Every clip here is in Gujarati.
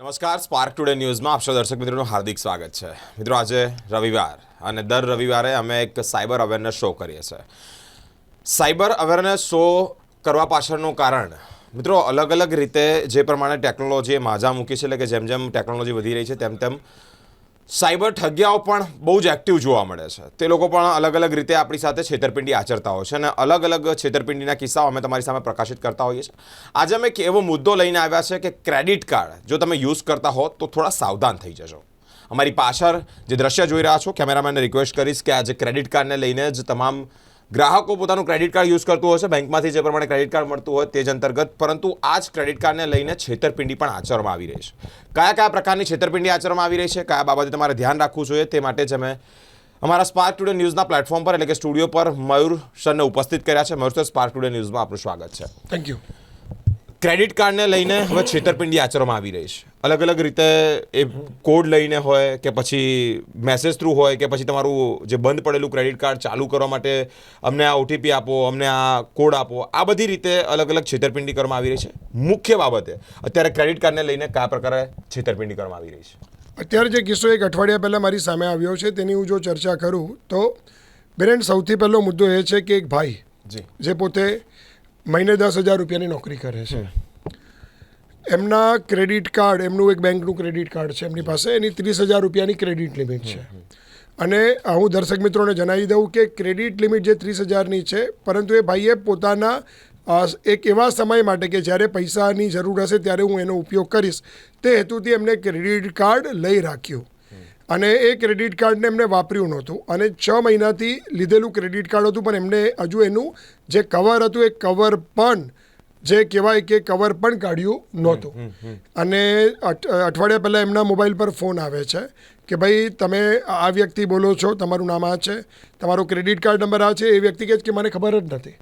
નમસ્કાર સ્પાર્ક ટુડે ન્યૂઝમાં આપ સૌ દર્શક મિત્રોનું હાર્દિક સ્વાગત છે. મિત્રો, આજે રવિવાર અને દર રવિવારે અમે એક સાયબર અવેરનેસ શો કરીએ છીએ. સાયબર અવેરનેસ શો કરવા પાછળનું કારણ, મિત્રો અલગ અલગ રીતે જે પ્રમાણે ટેકનોલોજીએ માજા મૂકી છે, એટલે કે જેમ જેમ ટેકનોલોજી વધી રહી છે, તેમ તેમ સાયબર ઠગ્યાઓ પણ બહુ જ એક્ટિવ જોવા મળે છે. તે લોકો પણ અલગ અલગ રીતે આપણી સાથે છેતરપિંડી આચરતા હોય છે અને અલગ અલગ છેતરપિંડીના કિસ્સાઓ અમે તમારી સામે પ્રકાશિત કરતા હોઈએ છીએ. આજે અમે એક એવો મુદ્દો લઈને આવ્યા છે કે ક્રેડિટ કાર્ડ જો તમે યુઝ કરતા હો તો થોડા સાવધાન થઈ જજો. અમારી પાછળ જે દ્રશ્ય જોઈ રહ્યા છો, કેમેરામેનને રિક્વેસ્ટ કરીશ કે આજે ક્રેડિટ કાર્ડને લઈને જ તમામ ગ્રાહકો પોતાનું ક્રેડિટ કાર્ડ યુઝ કરતું છે, બેંકમાંથી જે પ્રમાણે ક્રેડિટ કાર્ડ મળતું હોય તે જ અંતર્ગત, પરંતુ આ જ ક્રેડિટ કાર્ડને લઈને છેતરપિંડી પણ આચરવામાં આવી રહી છે. કયા કયા પ્રકારની છેતરપિંડી આચરવામાં આવી રહી છે, કયા બાબતે તમારે ધ્યાન રાખવું જોઈએ તે માટે જ અમે અમારા સ્પાર્ક ટુડે ન્યૂઝના પ્લેટફોર્મ પર, એટલે કે સ્ટુડિયો પર મયુર સરને ઉપસ્થિત કર્યા છે. મયુર સર સ્પાર્ક ટુડે ન્યૂઝમાં આપનું સ્વાગત છે. થેન્ક યુ ક્રેડિટ કાર્ડને લઈને હવે છેતરપિંડી આચરવામાં આવી રહી છે. અલગ અલગ રીતે એ કોડ લઈને હોય કે પછી મેસેજ થ્રુ હોય કે પછી તમારું જે બંધ પડેલું ક્રેડિટ કાર્ડ ચાલુ કરવા માટે અમને આ ઓટીપી આપો અમને આ કોડ આપો આ બધી રીતે અલગ અલગ છેતરપિંડી કરવામાં આવી રહી છે. મુખ્ય બાબતે અત્યારે ક્રેડિટ કાર્ડને લઈને કયા પ્રકારે છેતરપિંડી કરવામાં આવી રહી છે? અત્યારે જે કિસ્સો એક અઠવાડિયા પહેલાં મારી સામે આવ્યો છે તેની હું જો ચર્ચા કરું તો બેરેન સૌથી પહેલો મુદ્દો એ છે કે એક ભાઈ જી. જે પોતે મહિને દસ હજાર રૂપિયાની નોકરી કરે છે. એમના ક્રેડિટ કાર્ડ એમનું એક બેંકનું ક્રેડિટ કાર્ડ છે એમની પાસે એની ત્રીસ હજાર રૂપિયાની ક્રેડિટ લિમિટ છે. અને હું દર્શક મિત્રોને જણાવી દઉં કે ક્રેડિટ લિમિટ જે ત્રીસ હજારની છે પરંતુ એ ભાઈએ પોતાના એક એવા સમય માટે કે જ્યારે પૈસાની જરૂર હશે ત્યારે હું એનો ઉપયોગ કરીશ. તે હેતુથી એમને ક્રેડિટ કાર્ડ લઈ રાખ્યું. અને એ ક્રેડિટ કાર્ડને એમને વાપર્યું નહોતું. અને છ મહિનાથી લીધેલું ક્રેડિટ કાર્ડ હતું પણ એમને હજુ એનું જે કવર હતું એ કવર પણ જે કહેવાય કે કવર પણ કાઢ્યું નહોતું. અને અઠવાડિયા પહેલાં એમના મોબાઈલ પર ફોન આવે છે કે ભાઈ તમે આ વ્યક્તિ બોલો છો તમારું નામ આ છે તમારો ક્રેડિટ કાર્ડ નંબર આ છે એ વ્યક્તિ કહે છે કે મને ખબર જ નથી.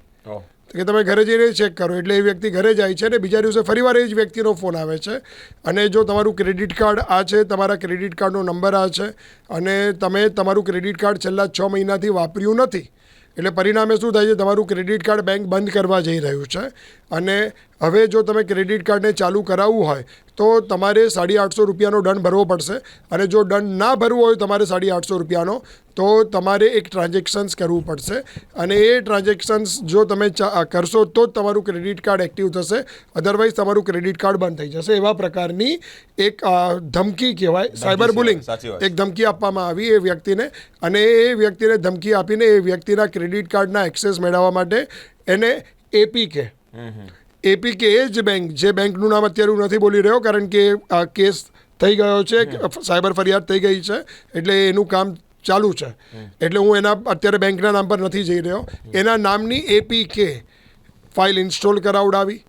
તો કે તમે ઘરે જઈને ચેક કરો. એટલે એ વ્યક્તિ ઘરે જાય છે અને બીજા દિવસે ફરીવાર એ જ વ્યક્તિનો ફોન આવે છે. અને જો તમારું ક્રેડિટ કાર્ડ આ છે, તમારા ક્રેડિટ કાર્ડનો નંબર આ છે, અને તમે તમારું ક્રેડિટ કાર્ડ છેલ્લા છ મહિનાથી વાપર્યું નથી, એટલે પરિણામે શું થાય છે, તમારું ક્રેડિટ કાર્ડ બેંક બંધ કરવા જઈ રહ્યું છે. અને હવે જો તમે ક્રેડિટ કાર્ડને ચાલુ કરાવવું હોય તો તમારે સાડી આઠસો રૂપિયાનો દંડ ભરવો પડશે. અને જો દંડ ના ભરવો હોય તમારે સાડી આઠસો રૂપિયાનો તો તમારે એક ટ્રાન્ઝેક્શન્સ કરવું પડશે. અને એ ટ્રાન્ઝેક્શન્સ જો તમે ચા- કરશો તો જ તમારું ક્રેડિટ કાર્ડ એક્ટિવ થશે. અધરવાઇઝ તમારું ક્રેડિટ કાર્ડ બંધ થઈ જશે. એવા પ્રકારની એક ધમકી કહેવાય. Cyber bullying. એક ધમકી આપવામાં આવી એ વ્યક્તિને. અને એ વ્યક્તિને ધમકી આપીને એ વ્યક્તિના ક્રેડિટ કાર્ડના એક્સેસ મેળવવા માટે એને એપી કે એપી કે એ જ બેંક જે બેંકનું નામ અત્યારે હું નથી બોલી રહ્યો કારણ કે આ કેસ થઈ ગયો છે સાયબર ફરિયાદ થઈ ગઈ છે એટલે એનું કામ ચાલુ છે. એટલે હું એના અત્યારે બેંકના નામ પર નથી જઈ રહ્યો. એના નામની એપી કે ફાઇલ ઇન્સ્ટોલ કરાવડાવી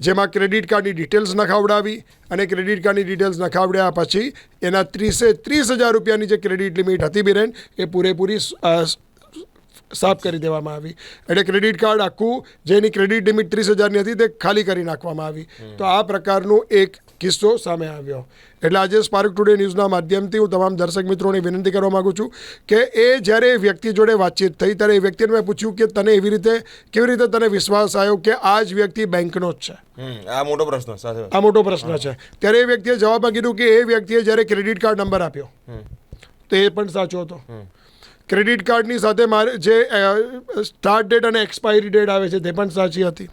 જેમાં ક્રેડિટ કાર્ડની ડિટેલ્સ નખાવડાવી અને ક્રેડિટ કાર્ડની ડિટેલ્સ નખાવડ્યા પછી એના ત્રીસે ત્રીસ હજાર રૂપિયાની જે ક્રેડિટ લિમિટ હતી બિરેન એ પૂરેપૂરી સાફ કરી દેવામાં આવી. એટલે ક્રેડિટ કાર્ડ આખું જેની ક્રેડિટ લિમિટ ત્રીસ હજારની હતી તે ખાલી કરી નાખવામાં આવી. તો આ પ્રકારનું એક કિસ્સો સામે આવ્યો. એટલે આજે સ્પાર્ક ટુડે ન્યૂઝના માધ્યમથી હું તમામ દર્શક મિત્રોને વિનંતી કરવા માગું છું કે એ જ્યારે એ વ્યક્તિ જોડે વાતચીત થઈ ત્યારે એ વ્યક્તિને મેં પૂછ્યું કે તને એવી રીતે કેવી રીતે તને વિશ્વાસ આવ્યો કે આ જ વ્યક્તિ બેંકનો જ છે? આ મોટો પ્રશ્ન આ મોટો પ્રશ્ન છે. ત્યારે એ વ્યક્તિએ જવાબમાં કીધું કે એ વ્યક્તિએ જ્યારે ક્રેડિટ કાર્ડ નંબર આપ્યો તો એ પણ સાચો હતો. ક્રેડિટ કાર્ડની સાથે મારે જે સ્ટાર્ટ ડેટ અને એક્સપાયરી ડેટ આવે છે તે પણ સાચી હતી.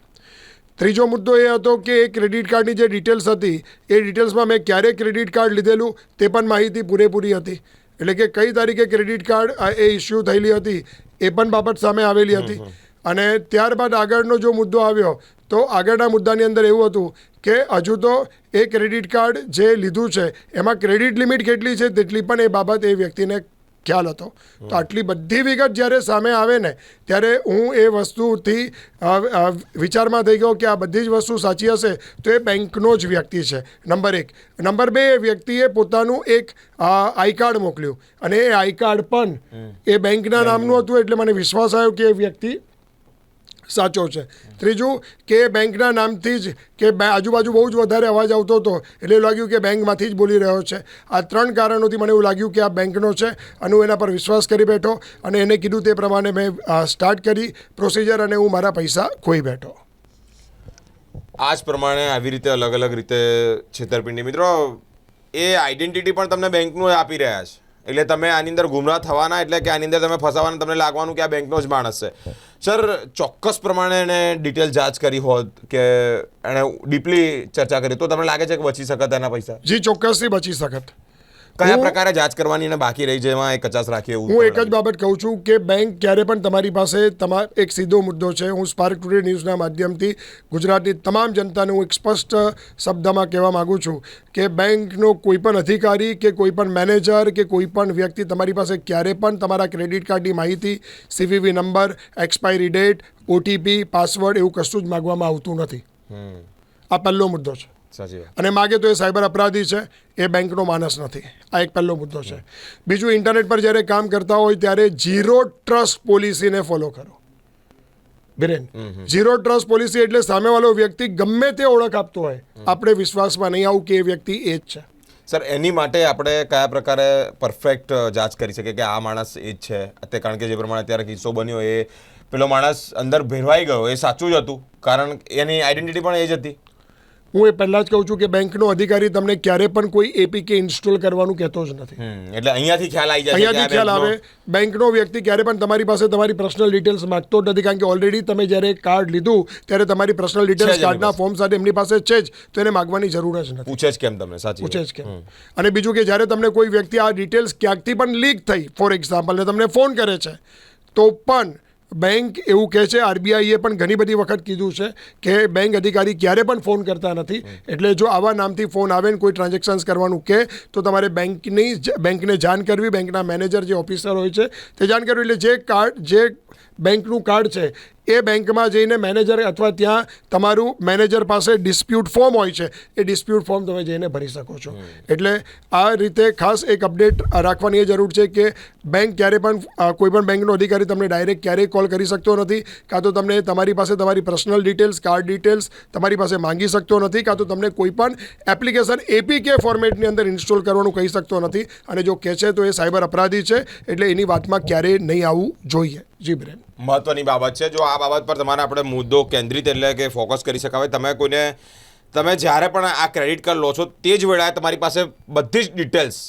ત્રીજો મુદ્દો એ હતો કે એ ક્રેડિટ કાર્ડની જે ડિટેલ્સ હતી એ ડિટેલ્સમાં મેં ક્યારે ક્રેડિટ કાર્ડ લીધેલું તે પણ માહિતી પૂરેપૂરી હતી. એટલે કે કઈ તારીખે ક્રેડિટ કાર્ડ એ ઇસ્યુ થયેલી હતી એ પણ બાબત સામે આવેલી હતી. અને ત્યારબાદ આગળનો જો મુદ્દો આવ્યો તો આગળના મુદ્દાની અંદર એવું હતું કે હજુ તો એ ક્રેડિટ કાર્ડ જે લીધું છે એમાં ક્રેડિટ લિમિટ કેટલી છે તેટલી પણ એ બાબત એ વ્યક્તિને ખ્યાલ હતો. તો આટલી બધી વિગત જ્યારે સામે આવે ને ત્યારે હું એ વસ્તુથી વિચારમાં થઈ ગયો કે આ બધી જ વસ્તુ સાચી હશે તો એ બેંકનો જ વ્યક્તિ છે. નંબર એક. નંબર બે એ વ્યક્તિએ પોતાનું એક આઈ કાર્ડ મોકલ્યું. અને એ આઈ કાર્ડ પણ એ બેંકના નામનું હતું એટલે મને વિશ્વાસ આવ્યો કે એ વ્યક્તિ સાચો છે. ત્રીજું કે બેંકના નામથી જ કે આજુબાજુ બહુ જ વધારે અવાજ આવતો હતો એટલે એવું લાગ્યું કે બેંકમાંથી જ બોલી રહ્યો છે. આ ત્રણ કારણોથી મને એવું લાગ્યું કે આ બેંકનો છે અને હું એના પર વિશ્વાસ કરી બેઠો અને એને કીધું તે પ્રમાણે મેં સ્ટાર્ટ કરી પ્રોસિજર અને હું મારા પૈસા ખોઈ બેઠો. આ જ પ્રમાણે આવી રીતે અલગ અલગ રીતે છેતરપિંડી. મિત્રો, એ આઈડેન્ટિટી પણ તમને બેંકનું આપી રહ્યા છે. એટલે તમે આની અંદર ગુમરાહ થવાના, એટલે કે આની અંદર તમે ફસાવાના, તમને લાગવાનું કે આ બેંકનો જ માણસ છે. સર, ચોક્કસ પ્રમાણે એને ડિટેલ જાંચ કરી હોત કે એણે ડીપલી ચર્ચા કરી. તો તમને લાગે છે કે બચી શકત એના પૈસા? જી, ચોક્કસથી બચી શકત. કયા પ્રકારે જાંચ કરવાની અને બાકી રહી જેમાં એ કચાસ રાખી એવું હું એક જ બાબત કહું છું કે બેંક ક્યારે પણ તમારી પાસે તમા એક સીધો મુદ્દો છે. હું સ્પાર્ક ટુડે ન્યૂઝના માધ્યમથી ગુજરાતની તમામ જનતાને હું એક સ્પષ્ટ શબ્દમાં કહેવા માગું છું કે બેંકનો કોઈ પણ અધિકારી કે કોઈ પણ મેનેજર કે કોઈ પણ વ્યક્તિ તમારી પાસે ક્યારે પણ તમારા ક્રેડિટ કાર્ડની માહિતી CVV number expiry date OTP password એવું કશું જ માગવામાં આવતું નથી. આ પહેલો મુદ્દો છે. સાચી અને માગે તો એ સાયબર અપરાધી છે એ બેંકનો માણસ નથી. આ એક પહેલો મુદ્દો છે. બીજું ઇન્ટરનેટ પર જ્યારે કામ કરતા હોય ત્યારે ઝીરો ટ્રસ્ટ પોલિસીને ફોલો કરો. બિરેન ઝીરો ટ્રસ્ટ પોલિસી એટલે સામેવાળો વ્યક્તિ ગમે તે ઓળખ આપતો હોય આપણે વિશ્વાસમાં નહીં આવું કે એ વ્યક્તિ એ જ છે. સર એની માટે આપણે કયા પ્રકારે પરફેક્ટ જાંચ કરી શકીએ કે આ માણસ એ જ છે? તે કારણ કે જે પ્રમાણે અત્યારે કિસ્સો બન્યો એ પેલો માણસ અંદર ભેરવાઈ ગયો એ સાચું જ હતું. કારણ એની આઈડેન્ટિટી પણ એ જ હતી. હું એ પહેલાં જ કહું છું કે બેંકનો અધિકારી તમને ક્યારે પણ કોઈ એપીકે ઇન્સ્ટોલ કરવાનું કહેતો જ નથી. એટલે અહીંયાથી ખ્યાલ આવી જાય અહીંયાથી ખ્યાલ આવે. બેંકનો વ્યક્તિ ક્યારે પણ તમારી પાસે તમારી પર્સનલ ડિટેલ્સ માંગતો જ નથી કારણ કે ઓલરેડી તમે જ્યારે કાર્ડ લીધું ત્યારે તમારી પર્સનલ ડિટેલ્સ કાર્ડના ફોર્મ સાથે એમની પાસે છે જ તો એને માગવાની જરૂર જ નથી. પૂછે જ કેમ તમને સાચી પૂછે જ કેમ. અને બીજું કે જ્યારે તમને કોઈ વ્યક્તિ આ ડિટેલ્સ ક્યાંકથી પણ લીક થઈ ફોર એક્ઝામ્પલ ને તમને ફોન કરે છે તો પણ બેંક એવું કહે છે, આરબીઆઈએ પણ ઘણી બધી વખત કીધું છે કે બેંક અધિકારી ક્યારે પણ ફોન કરતા નથી. એટલે જો આવા નામથી ફોન આવે ને કોઈ ટ્રાન્ઝેક્શન્સ કરવાનું કહે તો તમારે બેંકની બેંકને જાણ કરવી, બેંકના મેનેજર જે ઓફિસર હોય છે, તે જાણ કરવી. એટલે જે કાર્ડ, જે બેંકનું કાર્ડ છે, એ બેંકમાં જઈને મેનેજર અથવા ત્યાં તમારું મેનેજર પાસે ડિસ્પ્યુટ ફોર્મ હોય છે, એ ડિસ્પ્યુટ ફોર્મ તમે જઈને ભરી શકો છો. એટલે આ રીતે ખાસ એક અપડેટ રાખવાની એ જરૂર છે કે બેંક ક્યારે પણ કોઈ પણ બેંકનો અધિકારી તમને ડાયરેક્ટ ક્યારેય કોલ કરી શકતો નથી, કાં તો તમને તમારી પાસે તમારી પર્સનલ ડિટેલ્સ, કાર્ડ ડિટેલ્સ તમારી પાસે માંગી શકતો નથી, કાં તો તમને કોઈ પણ એપ્લિકેશન એપીકે ફોર્મેટની અંદર ઇન્સ્ટોલ કરવાનું કહી શકતો નથી, અને જો કહે છે તો એ સાયબર અપરાધી છે, એટલે એની વાતમાં ક્યારેય નહીં આવવું જોઈએ. જી, બ્રેન. મહત્વની બાબત છે. જો આ બાબત પર તમારે આપણે મુદ્દો કેન્દ્રિત એટલે કે ફોકસ કરી શકાય. તમે કોઈને, તમે જ્યારે પણ આ ક્રેડિટ કાર્ડ લો છો, તે જ વેળાએ તમારી પાસે બધી જ ડિટેલ્સ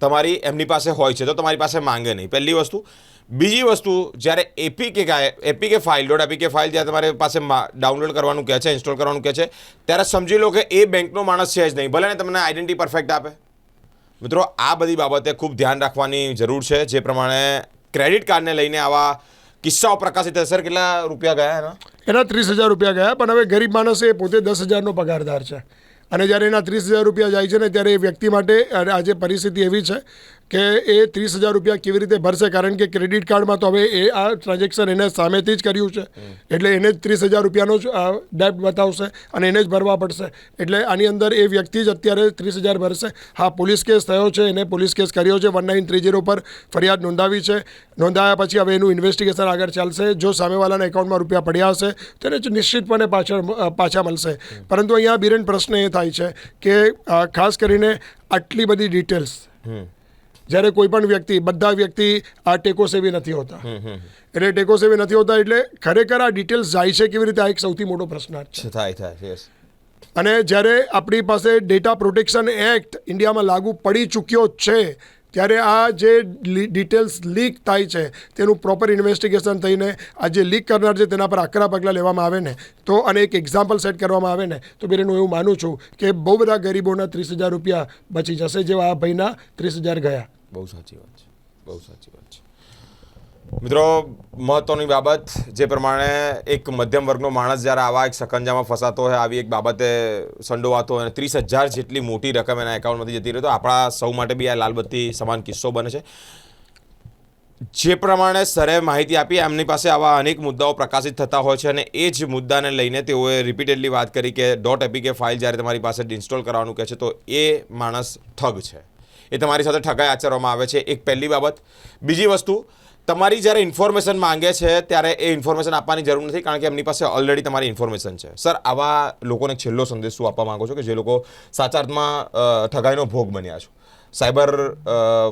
તમારી એમની પાસે હોય છે. તો તમારી પાસે માંગે નહીં. પહેલી વસ્તુ. બીજી વસ્તુ, જ્યારે APK APK file, dot APK file જ્યારે તમારી પાસે ડાઉનલોડ કરવાનું કહે છે, ઇન્સ્ટોલ કરવાનું કહે છે, ત્યારે સમજી લો કે એ બેંકનો માણસ છે જ નહીં. ભલે ને તમને આઈડેન્ટિટી પરફેક્ટ આપે. મિત્રો, આ બધી બાબતે ખૂબ ધ્યાન રાખવાની જરૂર છે. જે પ્રમાણે ક્રેડિટ કાર્ડને લઈને આવા કિસ્સાઓ પ્રકાશિત સર, કેટલા રૂપિયા ગયા એના? એના ત્રીસ હજાર રૂપિયા ગયા, પણ હવે ગરીબ માણસ એ પોતે દસ હજારનો પગારદાર છે. અને જ્યારે એના ત્રીસ હજાર રૂપિયા જાય છે ને, ત્યારે એ વ્યક્તિ માટે આજે પરિસ્થિતિ એવી છે કે એ ત્રીસ હજાર રૂપિયા કેવી રીતે ભરશે? કારણ કે ક્રેડિટ કાર્ડમાં તો હવે એ આ ટ્રાન્ઝેક્શન એને સામેથી જ કર્યું છે. એટલે એને જ ત્રીસ હજાર રૂપિયાનો જ ડેપ્ટ બતાવશે અને એને જ ભરવા પડશે. એટલે આની અંદર એ વ્યક્તિ જ અત્યારે ત્રીસ હજાર ભરશે. હા પોલીસ કેસ થયો છે એને પોલીસ કેસ કર્યો છે. વન નાઇન થ્રી જીરો પર ફરિયાદ નોંધાવી છે. નોંધાયા પછી હવે એનું ઇન્વેસ્ટિગેશન આગળ ચાલશે. જો સામેવાળાના એકાઉન્ટમાં રૂપિયા પડ્યા હશે તો એને નિશ્ચિતપણે પાછળ પાછા મળશે. પરંતુ અહીંયા બિરેન પ્રશ્ન એ થાય છે કે ખાસ કરીને આટલી બધી ડિટેલ્સ જ્યારે કોઈ પણ વ્યક્તિ બધા વ્યક્તિ આ ટેકો સેવી નથી હોતા. એટલે ટેકો સેવી નથી હોતા એટલે ખરેખર આ ડિટેલ્સ જાય છે કેવી રીતે? આ એક સૌથી મોટો પ્રશ્નાર્થ છે. થાય થાય યસ અને જ્યારે આપણી પાસે ડેટા પ્રોટેક્શન એક્ટ ઇન્ડિયામાં લાગુ પડી ચૂક્યો છે ત્યારે આ જે ડિટેલ્સ લીક થાય છે તેનું પ્રોપર ઇન્વેસ્ટિગેશન થઈને આ જે લીક કરનાર છે તેના પર આકરા પગલાં લેવામાં આવે ને તો અને એક એક્ઝામ્પલ સેટ કરવામાં આવે ને તો હું એવું માનું છું કે બહુ બધા ગરીબોના ત્રીસ હજાર રૂપિયા બચી જશે જેવા આ ભાઈના ત્રીસ હજાર ગયા. બહુ સાચી વાત છે. બહુ સાચી વાત છે. મિત્રો, મહત્વની બાબત જે પ્રમાણે એક મધ્યમ વર્ગનો માણસ જ્યારે આવા એક સકંજામાં ફસાતો હોય, આવી એક બાબતે સંડોવાતો હોય અને ત્રીસ હજાર જેટલી મોટી રકમ એના એકાઉન્ટમાંથી જતી રહે, તો આપણા સૌ માટે બી આ લાલબત્તી સમાન કિસ્સો બને છે. જે પ્રમાણે સરે માહિતી આપી, એમની પાસે આવા અનેક મુદ્દાઓ પ્રકાશિત થતા હોય છે અને એ જ મુદ્દાને લઈને તેઓએ રિપીટેડલી વાત કરી કે ડોટ એપીકે ફાઇલ જ્યારે તમારી પાસે ઇન્સ્ટોલ કરવાનું કહે છે, તો એ માણસ ઠગ છે. એ તમારી સાથે ઠગાઈ આચરવામાં આવે છે. એક પહેલી બાબત. બીજી વસ્તુ તમારી જ્યારે ઇન્ફોર્મેશન માંગે છે ત્યારે એ ઇન્ફોર્મેશન આપવાની જરૂર નથી કારણ કે એમની પાસે ઓલરેડી તમારી ઇન્ફોર્મેશન છે. સર આવા લોકોને છેલ્લો સંદેશ શું આપવા માંગો છો કે જે લોકો સાચા અર્થમાં ઠગાઈનો ભોગ બન્યા છો? સાયબર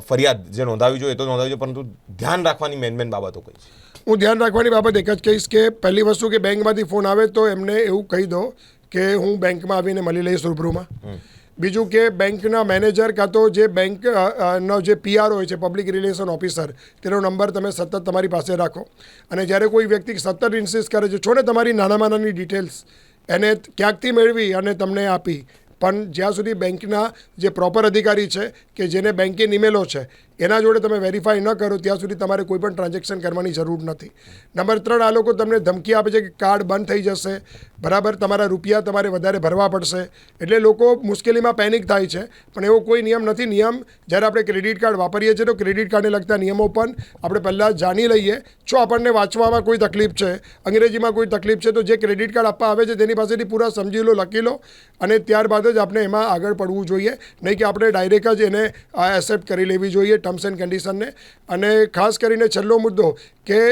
ફરિયાદ જે નોંધાવી જોઈએ તો નોંધાવી જોઈએ પરંતુ ધ્યાન રાખવાની મેન મેન બાબતો કઈ છે? હું ધ્યાન રાખવાની બાબત એક જ કહીશ કે પહેલી વસ્તુ કે બેંકમાંથી ફોન આવે તો એમને એવું કહી દો કે હું બેંકમાં આવીને મળી લઈશ રૂબરૂમાં. બીજું કે બેંકના મેનેજર કાં તો જે બેંક નો જે પીઆર હોય છે પબ્લિક રિલેશન ઓફિસર તેનો નંબર તમે સતત તમારી પાસે રાખો. અને જ્યારે કોઈ વ્યક્તિ સતત ઇન્સિસ્ટ કરે છે છો ને તમારી નાનામાં નાની ડિટેલ્સ એને ક્યાંકથી મેળવી અને તમને આપી? પણ જ્યાં સુધી બેંકના જે પ્રોપર અધિકારી છે, કે જેને બેંકે નિમેલો છે એના જોડે તમે વેરીફાઈ ન કરો, ત્યાં સુધી તમારે કોઈ પણ ટ્રાન્ઝેક્શન કરવાની જરૂર નથી. નંબર ત્રણ, આ લોકો તમને ધમકી આપે છે કે કાર્ડ બંધ થઈ જશે. બરાબર, તમારા રૂપિયા તમારે વધારે ભરવા પડશે. એટલે લોકો મુશ્કેલીમાં પેનિક થાય છે. પણ એવો કોઈ નિયમ નથી. નિયમ, જ્યારે આપણે ક્રેડિટ કાર્ડ વાપરીએ છીએ તો ક્રેડિટ કાર્ડને લગતા નિયમો પણ આપણે પહેલાં જાણી લઈએ. જો આપણને વાંચવામાં કોઈ તકલીફ છે, અંગ્રેજીમાં કોઈ તકલીફ છે, તો જે ક્રેડિટ કાર્ડ આપવા આવે છે, તેની પાસેથી પૂરા સમજી લો, લખી લો. અને ત્યારબાદ જ આપણે એમાં આગળ પડવું જોઈએ. નહીં કે આપણે ડાયરેક્ટ જ એને એક્સેપ્ટ કરી લેવી જોઈએ. ટર્મ્સ એન્ડ કન્ડિશનને. અને ખાસ કરીને છેલ્લો મુદ્દો કે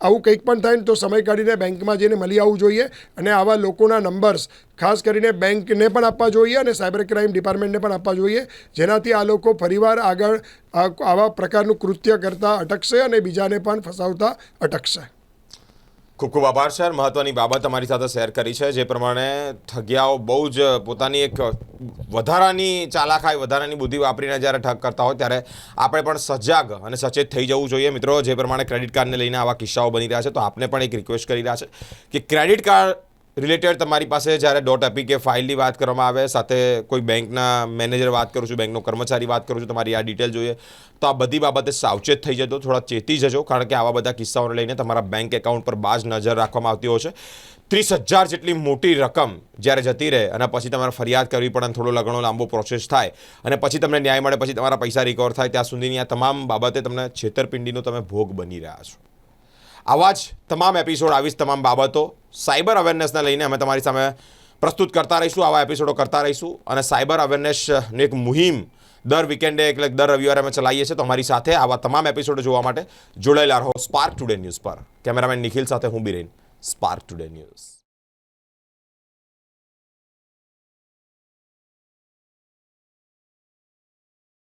આવું કંઈક પણ થાય ને તો સમય કાઢીને બેંકમાં જઈને મળી આવવું જોઈએ અને આવા લોકોના નંબર્સ ખાસ કરીને બેંકને પણ આપવા જોઈએ અને સાયબર ક્રાઇમ ડિપાર્ટમેન્ટને પણ આપવા જોઈએ. જેનાથી આ લોકો ફરીવાર આગળ આવા પ્રકારનું કૃત્ય કરતા અટકશે અને બીજાને પણ ફસાવતા અટકશે. ખૂબ ખૂબ આભાર, સર. મહત્વની બાબત તમારી સાથે શેર કરી છે. જે પ્રમાણે ઠગિયાઓ બહુ જ પોતાની એક વધારાની ચાલાખાઈ, વધારાની બુદ્ધિ વાપરીને જ્યારે ઠગ કરતા હોય ત્યારે આપણે પણ સજાગ અને સચેત થઈ જવું જોઈએ. મિત્રો, જે પ્રમાણે ક્રેડિટ કાર્ડને લઈને આવા કિસ્સાઓ બની રહ્યા છે, તો આપને પણ એક રિક્વેસ્ટ કરી રહ્યા છે કે ક્રેડિટ કાર્ડ રિલેટેડ તમારી પાસે જ્યારે ડોટ એપીકે ફાઇલની વાત કરવામાં આવે, સાથે કોઈ બેંકના મેનેજર વાત કરું છું, બેંકનો કર્મચારી વાત કરું છું, તમારી આ ડિટેલ જોઈએ, તો આ બધી બાબતે સાવચેત થઈ જજો, થોડા ચેતી જજો, કારણ કે આવા બધા કિસ્સાઓને લઈને તમારા બેંક એકાઉન્ટ પર બાજ નજર રાખવામાં આવતી હોય છે. ત્રીસ હજાર જેટલી મોટી રકમ જ્યારે જતી રહે, અને પછી તમારે ફરિયાદ કરવી પડે થોડો લગણો લાંબો પ્રોસેસ થાય, અને પછી તમને ન્યાય મળે, પછી તમારા પૈસા રિકવર થાય, ત્યાં સુધીની આ તમામ બાબતે તમને છેતરપિંડીનો તમે ભોગ બની રહ્યા છો. આવા જ તમામ એપિસોડ આવી જ તમામ બાબતો સાયબર અવેરનેસને લઈને અમે તમારી સામે પ્રસ્તુત કરતા રહીશું, આવા એપિસોડો કરતા રહીશું અને સાયબર અવેરનેસની એક મુહિમ દર વીકેન્ડે એટલે દર રવિવારે અમે ચલાવીએ છીએ. તો અમારી સાથે આવા તમામ એપિસોડો જોવા માટે જોડાયેલા રહો સ્પાર્ક ટુડે ન્યૂઝ પર. કેમેરામેન નિખિલ સાથે હું બિરેન સ્પાર્ક ટુડે ન્યૂઝ